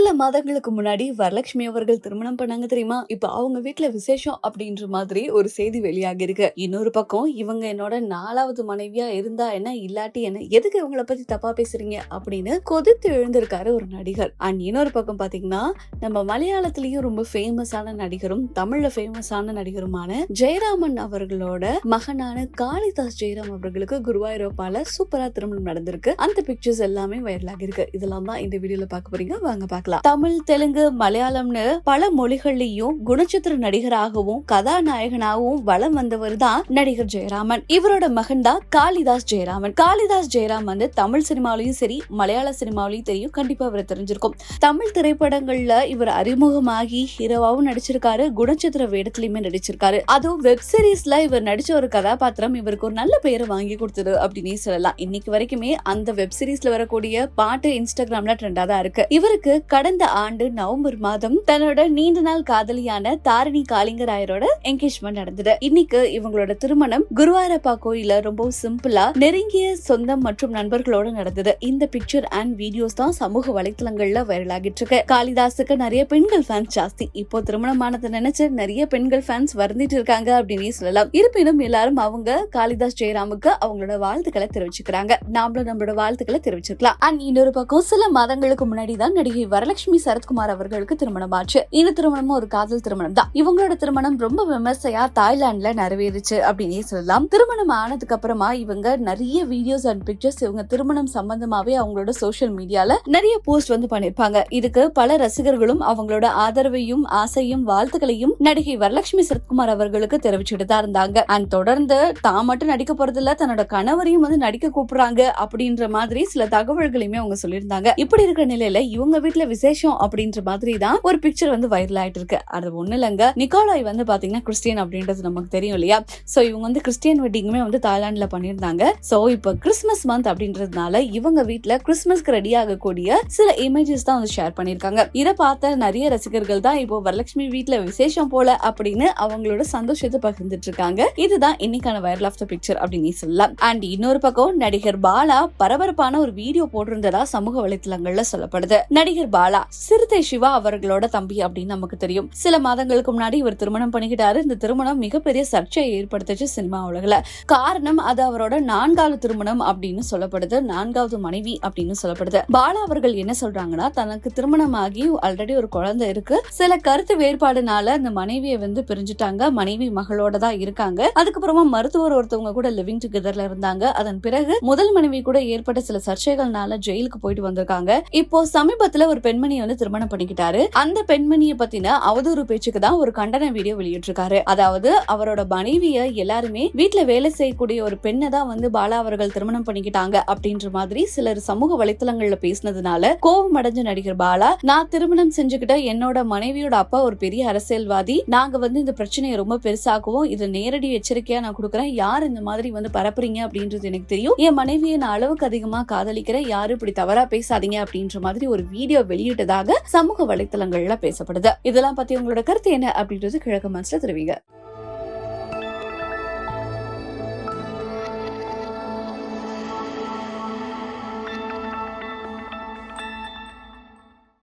சில மாதங்களுக்கு முன்னாடி வரலட்சுமி அவர்கள் திருமணம் பண்ணாங்க தெரியுமா? இப்ப அவங்க வீட்ல விசேஷம் அப்படின்ற மாதிரி ஒரு செய்தி வெளியாக இருக்கு. இன்னொரு பக்கம் இவங்க என்னோட நாலாவது மனைவியா இருந்தா என்ன இல்லாட்டி என்ன எதுக்கு இவங்கள பத்தி தப்பா பேசுறீங்க? அப்படின்னு கொதித்து எழுந்திருக்காரு ஒரு நடிகர். அண்ட் இன்னொரு பக்கம் பாத்தீங்கன்னா நம்ம மலையாளத்திலயும் ரொம்ப ஃபேமஸான நடிகரும் தமிழ்ல ஃபேமஸான நடிகருமான ஜெயராமன் அவர்களோட மகனான காளிதாஸ் ஜெயராம் அவர்களுக்கு குருவாயூரப்பால சூப்பரா திருமணம் நடந்திருக்கு. அந்த பிக்சர்ஸ் எல்லாமே வைரலாக இருக்கு. இதெல்லாம் தான் இந்த வீடியோல பார்க்க போறீங்க. வாங்க பார்க்கலாம். தமிழ் தெலுங்கு மலையாளம்னு பல மொழிகள்லயும் குணச்சித்திர நடிகராகவும் கதாநாயகனாகவும் வலம் வந்தவர் தான் நடிகர் ஜெயராமன். இவரோட மகன் தான் காளிதாஸ் ஜெயராமன். காளிதாஸ் ஜெயராம் வந்து தமிழ் சினிமாலையும் சரி மலையாள சினிமாவிலையும் தெரியும். கண்டிப்பா அவரை தெரிஞ்சிருக்கும். தமிழ் திரைப்படங்கள்ல இவர் அறிமுகமாகி ஹீரோவாவும் நடிச்சிருக்காரு. குணச்சித்திர வேடத்திலயுமே நடிச்சிருக்காரு. அதுவும் வெப் சீரிஸ்ல இவர் நடிச்ச ஒரு கதாபாத்திரம். இவருக்கு ஒரு நல்ல பெயரை வாங்கி கொடுத்தது அப்படின்னே சொல்லலாம். இன்னைக்கு வரைக்குமே அந்த வெப் சீரிஸ்ல வரக்கூடிய பாட்டு இன்ஸ்டாகிராம்ல ட்ரெண்டா தான் இருக்கு. இவருக்கு கடந்த ஆண்டு நவம்பர் மாதம் தன்னோட நீண்ட நாள் காதலியான தாரிணி காளிங்கராயரோட என்கேஜ்மெண்ட் நடந்தது. இன்னைக்கு இவங்களோட திருமணம் குருவாரப்பா கோயில ரொம்ப சிம்பிளா நெருங்கிய சொந்தம் மற்றும் நண்பர்களோட நடந்தது. இந்த பிக்சர் அண்ட் வீடியோஸ் தான் சமூக வலைத்தளங்கள்ல வைரல் ஆகிட்டு இருக்கு. காளிதாஸுக்கு நிறைய பெண்கள் ஃபேன்ஸ் ஜாஸ்தி. இப்போ திருமணமானதை நினைச்சு நிறைய பெண்கள் ஃபேன்ஸ் வருந்திட்டு இருக்காங்க அப்படின்னு சொல்லலாம். இருப்பினும் எல்லாரும் அவங்க காளிதாஸ் ஜெயராமுக்கு அவங்களோட வாழ்த்துக்களை தெரிவிச்சுக்கிறாங்க. நாமளும் நம்மளோட வாழ்த்துக்களை தெரிவிச்சுக்கலாம். அண்ட் இன்னொரு பக்கம் சில மாதங்களுக்கு முன்னாடி தான் நடிகை வரலட்சுமி சரத்குமார் அவர்களுக்கு திருமணம் ஆச்சு. இந்த திருமணமும் ஒரு காதல் திருமணம் தான் இவங்களோட திருமணம் ரொம்ப விமர்சையா தாய்லாந்துல நிறைவேறுச்சு அப்படின்னே சொல்லலாம். திருமணம் ஆனதுக்கு அப்புறமா இவங்க நிறைய வீடியோஸ் அண்ட் பிக்சர்ஸ் இவங்க திருமணம் சம்பந்தமாவே அவங்களோட சோஷியல் மீடியால நிறைய போஸ்ட் வந்து பண்ணிருப்பாங்க. இதுக்கு பல ரசிகர்களும் அவங்களோட ஆதரவையும் ஆசையும் வாழ்த்துக்களையும் நடிகை வரலட்சுமி சரத்குமார் அவர்களுக்கு தெரிவிச்சுட்டு தான் இருந்தாங்க. அண்ட் தொடர்ந்து தான் மட்டும் நடிக்க போறதில்ல தன்னோட கணவரையும் வந்து நடிக்க கூப்பிடுறாங்க அப்படின்ற மாதிரி சில தகவல்களையுமே அவங்க சொல்லியிருந்தாங்க. இப்படி இருக்கிற நிலையில இவங்க வீட்டுல விசேஷம் அப்படின்ற மாதிரி தான் ஒரு பிக்சர் வந்து வைரல் ஆயிட்டு இருக்கு அது ஒண்ணு இல்லைங்க. நிக்கோலாய் வந்து பாத்தீங்கன்னா கிறிஸ்டியன் அப்படின்றது நமக்கு தெரியும் இல்லையா? சோ இவங்க வந்து கிறிஸ்டியன் வெட்டிங்குமே வந்து தாய்லாந்துல பண்ணியிருந்தாங்க. சோ இப்போ கிறிஸ்மஸ் மந்த் அப்படின்றதுனால இவங்க வீட்டுல கிறிஸ்மஸ்க்கு ரெடி ஆகக்கூடிய சில இமேஜஸ் தான் வந்து ஷேர் பண்ணிருக்காங்க இதை பார்த்த நிறைய ரசிகர்கள் தான் இப்போ வரலட்சுமி வீட்டுல விசேஷம் போல அப்படின்னு அவங்களோட சந்தோஷத்தை பகிர்ந்துட்டு இருக்காங்க. இதுதான் இன்னைக்கான வைரல் ஆஃப் த பிக்சர் அப்படின்னு சொல்லலாம். அண்ட் இன்னொரு பக்கம் நடிகர் பாலா பரபரப்பான ஒரு வீடியோ போட்டிருந்ததா சமூக வலைத்தளங்கள்ல சொல்லப்படுது. நடிகர் பாலா சிறுத்தை சிவா அவர்களோட தம்பி அப்படின்னு நமக்கு தெரியும். சில மாதங்களுக்கு முன்னாடி இவர் திருமணம் பண்ணிக்கிட்டாரு. இந்த திருமணம் மிகப்பெரிய சர்ச்சையை ஏற்படுத்துச்சு சினிமா உலகில். காரணம் அது அவரோட நான்காவது திருமணம் அப்படின்னு சொல்லப்படுது. நான்காவது மனைவி அப்படின்னு சொல்லப்படுது. பாலா அவர்கள் என்ன சொல்றாங்கன்னா தனக்கு திருமணமாகி ஆல்ரெடி ஒரு குழந்தை இருக்கு. சில கருத்து வேறுபாடுனால அந்த மனைவியை வந்து பிரிஞ்சுட்டாங்க. மனைவி மகளோட தான் இருக்காங்க. அதுக்கப்புறமா மருத்துவர் ஒருத்தவங்க கூட லிவிங் டுகெதர்ல இருந்தாங்க. அதன் பிறகு முதல் மனைவி கூட ஏற்பட்ட சில சர்ச்சைகள்னால ஜெயிலுக்கு போயிட்டு வந்திருக்காங்க. இப்போ சமீபத்துல ஒரு பெண்மணியை வந்து திருமணம் பண்ணிக்கிட்டாரு. அந்த பெண்மணியை பத்தின அவதூறு பேச்சுக்கு தான் ஒரு கண்டன வீடியோ வெளியிட்டிருக்காரு. அதாவது அவரோட மனைவிய எல்லாருமே வீட்டுல வேலை செய்யக்கூடிய ஒரு பெண்ணை தான் வந்து பாலா அவர்கள் திருமணம் பண்ணிக்கிட்டாங்க அப்படின்ற மாதிரி சிலர் சமூக வலைத்தளங்கள்ல பேசினதுனால கோபம் அடைஞ்ச நடிகர் பாலா நான் திருமணம் செஞ்சுக்கிட்ட என்னோட மனைவியோட அப்பா ஒரு பெரிய அரசியல்வாதி. நாங்க வந்து இந்த பிரச்சனையை ரொம்ப பெருசாக்குவோம். இது நேரடி எச்சரிக்கையா நான் கொடுக்குறேன். யார் இந்த மாதிரி வந்து பரப்புறீங்க? அப்படின்றது எனக்கு தெரியும். என் மனைவியை நான் அளவுக்கு அதிகமா காதலிக்கிறேன். யாரும் இப்படி தவறா பேசாதீங்க அப்படின்ற மாதிரி ஒரு வீடியோ வெளியிட்டதாக சமூக வலைத்தளங்கள்ல பேசப்படுது. இதெல்லாம் பத்தி உங்களோட கருத்து என்ன அப்படின்றது கிழக்கு மனசுல தெரிவிங்க.